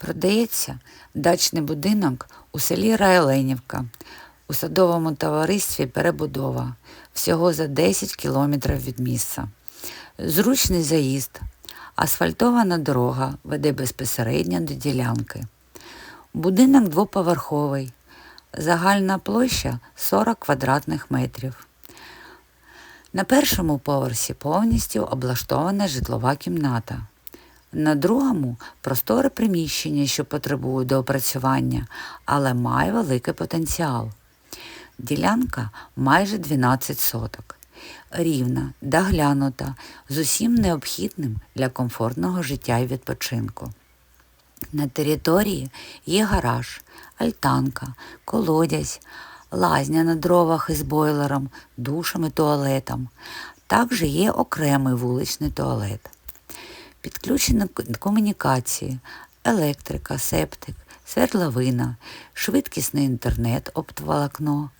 Продається дачний будинок у селі Раєленівка у садовому товаристві Перебудова всього за 10 кілометрів від місця. Зручний заїзд, асфальтована дорога веде безпосередньо до ділянки. Будинок двоповерховий, загальна площа 40 квадратних метрів. На першому поверсі повністю облаштована житлова кімната. На другому просторе приміщення, що потребує доопрацювання, але має великий потенціал. Ділянка майже 12 соток. Рівна, доглянута, з усім необхідним для комфортного життя і відпочинку. На території є гараж, альтанка, колодязь, лазня на дровах із бойлером, душем і туалетом. Також є окремий вуличний туалет. Підключені к- комунікації, електрика, септик, свердловина, швидкісний інтернет, оптоволокно.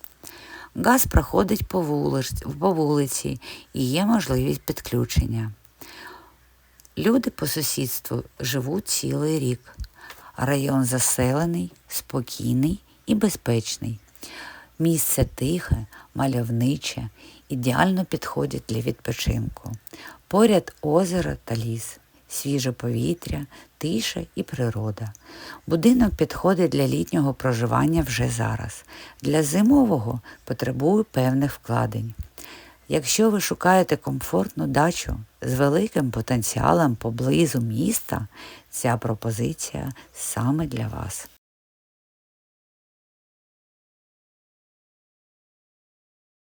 Газ проходить по вулиці, по вулиці і є можливість підключення. Люди по сусідству живуть цілий рік. Район заселений, спокійний і безпечний. Місце тихе, мальовниче, ідеально підходить для відпочинку. Поряд озеро та ліс, свіже повітря, тиша і природа. Будинок підходить для літнього проживання вже зараз. Для зимового потребує певних вкладень. Якщо ви шукаєте комфортну дачу з великим потенціалом поблизу міста, ця пропозиція саме для вас.